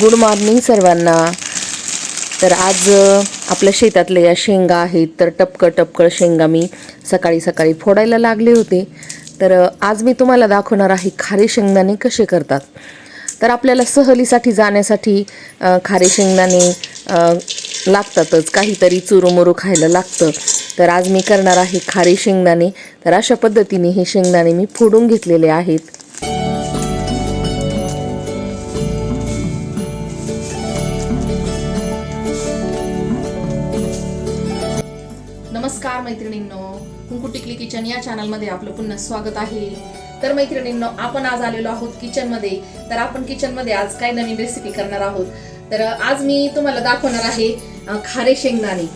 Good morning सर्वांना. तर आज आपल्या शेतातल्या या शेंगा आहेत तर टपकं टपकं शेंगा मी सकाळी सकाळी फोडायला लागले होते. तर आज मी तुम्हाला दाखवणार आहे खारे शेंगदाणे कसे करतात. तर आपल्याला सहलीसाठी जाण्यासाठी खारे शेंगदाणे लागतातच काहीतरी चुरूमुरू खायला लागतं. तर आज मी करणार आहे खारे शेंगदाणे. तर अशा पद्धतीने हे शेंगदाणे मी फोडून घेतलेले आहेत. मैत्रिणींनो कुंकू टिकली किचन या चॅनलमध्ये आपलं पुन्हा स्वागत आहे. तर मैत्रिणींनो आपण आज आलेलो आहोत किचनमध्ये. तर आपण किचनमध्ये आज काय नवीन रेसिपी करणार आहोत? तर आज मी तुम्हाला दाखवणार आहे खारे शेंगदाणे.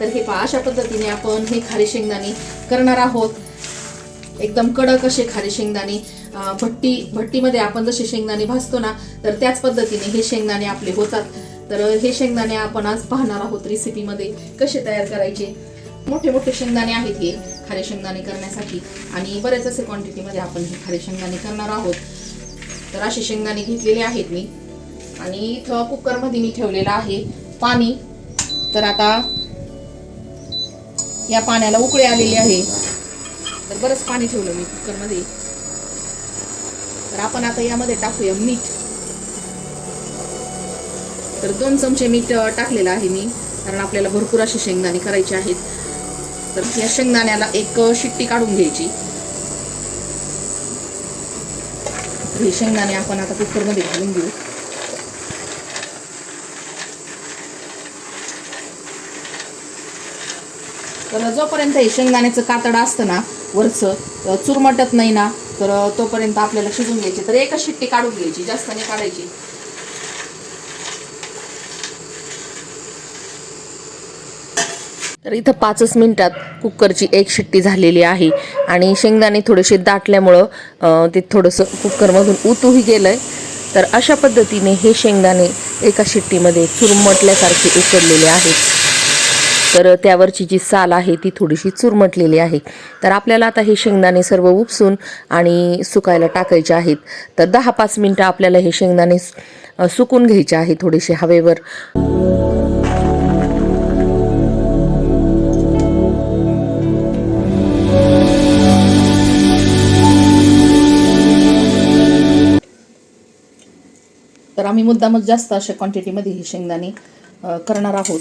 तर हे पहा अशा पद्धतीने आपण हे खारे शेंगदाणे करणार आहोत. एकदम कडक असे खारे शेंगदाणे भट्टी भट्टीमध्ये आपण जसे शेंगदाणे भाजतो ना तर त्याच पद्धतीने हे शेंगदाणे आपले होतात. तर हे शेंगदाणे आपण आज पाहणार आहोत रेसिपीमध्ये कसे तयार करायचे? मोठे मोठे शेंगदाणे आहेत हे खारे शेंगदाणे करण्यासाठी. आणि बरेच असे क्वांटिटीमध्ये आपण हे खारे शेंगदाणे करणार आहोत. तर असे शेंगदाणे घेतलेले आहेत मी. आणि इथं कुकरमध्ये मी ठेवलेलं आहे पाणी. तर आता या पाण्याला उकळी आलेली आहे. तर बरंच पाणी ठेवलं मी कुकरमध्ये तर आपण आता यामध्ये टाकूया मीठ. तर दोन चमचे मीठ टाकलेलं आहे मी कारण आपल्याला भरपूर अशी शेंगदाणे करायचे आहेत. तर या शेंगदाण्याला एक शिट्टी काढून घ्यायची. हे शेंगदाणे आपण आता कुकरमध्ये घालून घेऊ. तर जोपर्यंत हे शेंगदाण्याचं कातड असतं ना वरचं चुरमटत नाही ना तर तोपर्यंत आपल्याला शिजून घ्यायची. तर एकच शिट्टी काढून घ्यायची जास्त नाही काढायची. तर इथं पाचच मिनटात कुकरची एक शिट्टी झालेली आहे आणि शेंगदाणे थोडेसे दाटल्यामुळं ते थोडंसं कुकरमधून उतूही गेलं आहे तर अशा पद्धतीने हे शेंगदाणे एका शिट्टीमध्ये चुरमटल्यासारखे उकडलेले आहेत. तर त्यावरची जी साल आहे ती थोडीशी चुरमटलेली आहे. तर आपल्याला आता हे शेंगदाणे सर्व उपसून आणि सुकायला टाकायचे आहेत. तर दहा पाच मिनटं आपल्याला हे शेंगदाणे सुकून घ्यायचे आहे थोडेसे हवेवर. तर आम्ही मुद्दामच जास्त अशा क्वांटिटीमध्ये ही शेंगदाणे करणार आहोत.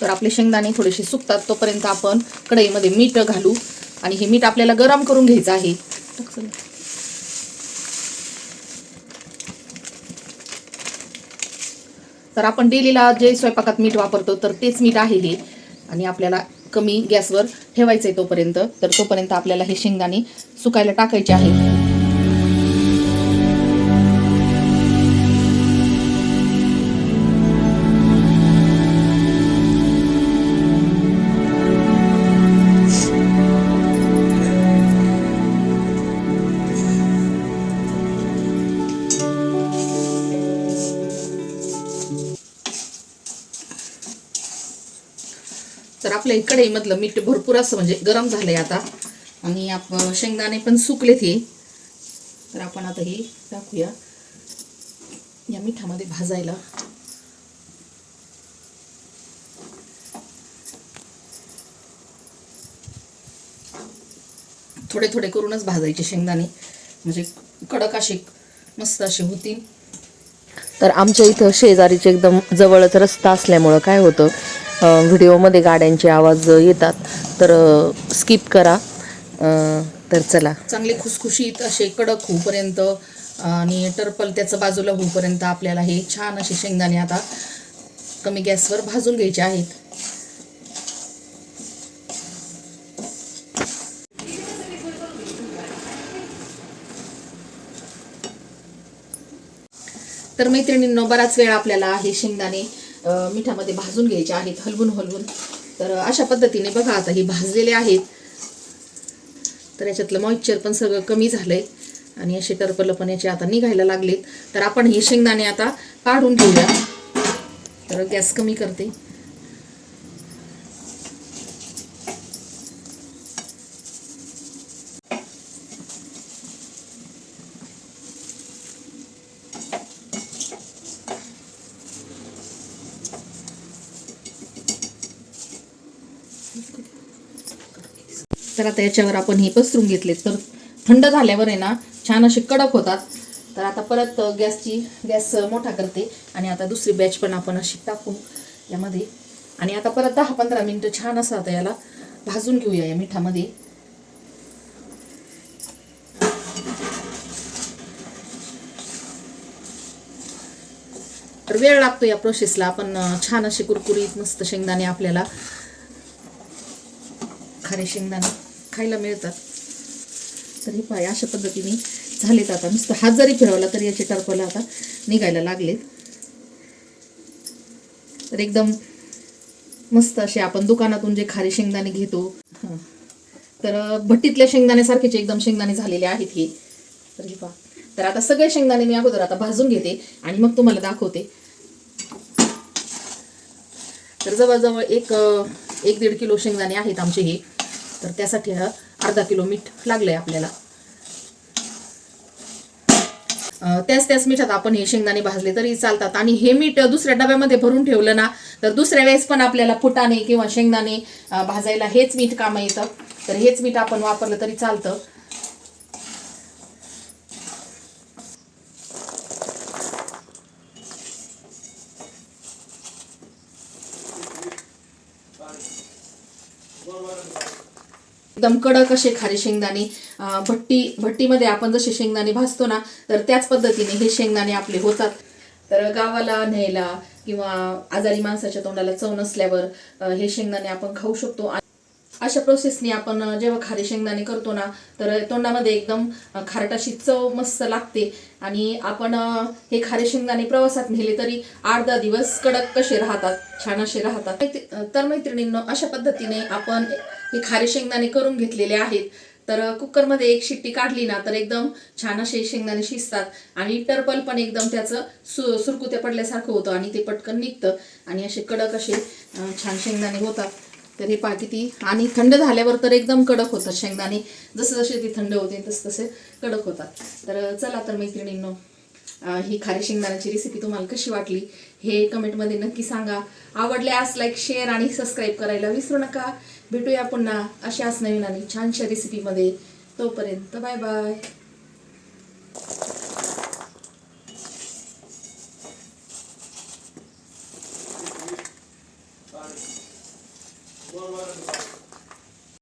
तर आपले शेंगदाणे थोडेसे सुकतात तोपर्यंत आपण कढईमध्ये मीठ घालू. आणि हे मीठ आपल्याला गरम करून घ्यायचं आहे टाक चला. तर आपण डेलीला जे स्वयंपाकात मीठ वापरतो तर तेच मीठ आहे हे. आणि आपल्याला कमी गॅसवर ठेवायचं आहे तोपर्यंत. तर तोपर्यंत आपल्याला हे शेंगदाणे सुकायला टाकायचे आहेत. तर आपल्या कढईमधलं मीठ भरपूर असं म्हणजे गरम झालंय आता. आणि आप शेंगदाणे पण सुकलेत हे. तर आपण आता हे टाकूया. या मिठामध्ये भाजायला. थोडे थोडे करूनच भाजायचे शेंगदाणे. म्हणजे कडक असे मस्त असे होतील. तर आमच्या इथं शेजारीचे एकदम जवळच रस्ता असल्यामुळं काय होतं व्हिडिओमध्ये गाड्यांचे आवाज येतात. तर स्किप करा. तर चला. चांगले खुसखुशीत असे कडक होऊपर्यंत आणि टर्पल त्याचं बाजूला होऊपर्यंत आपल्याला हे छान असे शेंगदाणे आता कमी गॅसवर भाजून घ्यायचे आहेत. तर मैत्रिणींनो बराच वेळ आपल्याला हे शेंगदाणे मिठामध्ये भाजून घ्यायचे आहेत हलवून हलवून. तर अशा पद्धतीने बघा आता हे भाजलेले आहेत. तर याच्यातलं मॉइश्चर पण सगळं कमी झालंय आणि असे टरपलं पण याचे आता निघायला लागलेत. तर आपण हे शेंगदाणे आता काढून घेऊया. तर गॅस कमी करते. तर आता याच्यावर आपण हे पसरून घेतले तर थंड झाल्यावर आहे ना छान असे कडक होतात. तर आता परत गॅसची गॅस मोठा करते. आणि आता दुसरी बॅच पण आपण अशी टाकू यामध्ये. आणि आता परत दहा पंधरा मिनटं छान असं आता याला भाजून घेऊया या मिठामध्ये. तर वेळ लागतो या प्रोसेसला आपण छान असे कुरकुरीत मस्त शेंगदाणे आपल्याला खारे शेंगदाणे खायला मिळतात. तर हे पाय अशा पद्धतीने झालेत आता. नुसतं हात जरी फिरवला तरी याचे टरपलं आता निघायला लागलेत. तर एकदम मस्त असे आपण दुकानातून जे खारे शेंगदाणे घेतो. तर भट्टीतल्या शेंगदाण्यासारखेचे एकदम शेंगदाणे झालेले आहेत हे. तर हे पहा. तर आता सगळे शेंगदाणे मी अगोदर आता भाजून घेते आणि मग तुम्हाला दाखवते. तर जवळजवळ एक एक दीड किलो शेंगदाणे आहेत आमचे हे. तर त्यासाठी हा अर्धा किलो मीठ लागलंय आपल्याला. त्याच त्याच मिठात आपण हे शेंगदाणे भाजले तरी चालतात. आणि हे मीठ दुसऱ्या डब्यामध्ये भरून ठेवलं ना तर दुसऱ्या वेळेस पण आपल्याला फुटाणे किंवा शेंगदाणे भाजायला हेच मीठ कामं येतं. तर हेच मीठ आपण वापरलं तरी चालतं. एकदम कडक असे खारे शेंगदाणे भट्टी भट्टीमध्ये आपण जसे शेंगदाणे भाजतो ना तर त्याच पद्धतीने हे शेंगदाणे आपले होतात. तर गावाला न्यायला किंवा आजारी माणसाच्या तोंडाला चव नसल्यावर हे शेंगदाणे आपण खाऊ शकतो. अशा प्रोसेसने आपण जेव्हा खारे शेंगदाणे करतो ना तर तोंडामध्ये एकदम खारटाशी चव मस्त लागते. आणि आपण हे खारे शेंगदाणे प्रवासात नेले तरी आठ दहा दिवस कडक कसे राहतात छान असे राहतात. तर मैत्रिणींनो अशा पद्धतीने आपण हे खारे शेंगदाणे करून घेतलेले आहेत. तर कुकरमध्ये एक शिट्टी काढली ना तर एकदम छान असे शेंगदाणे शिजतात. आणि टर्पल पण एकदम त्याचं सु सुरकुत्या पडल्यासारखं होतं आणि ते पटकन निघतं. आणि असे कडक असे छान शेंगदाणे होतात. तर हे पहा किती आणि थंड झाल्यावर तर एकदम कडक होतात शेंगदाणे. जसे जसे ती थंड होते तसे तसे कडक होतात. तर चला तर मैत्रिणींनो ही खारी शेंगदाण्याची रेसिपी तुम्हाला कशी वाटली हे कमेंटमध्ये नक्की सांगा. आवडल्यास लाईक शेअर आणि सबस्क्राईब करायला विसरू नका. भेटूया पुन्हा अशाच नवीन आणि छानशा रेसिपीमध्ये तोपर्यंत बाय बाय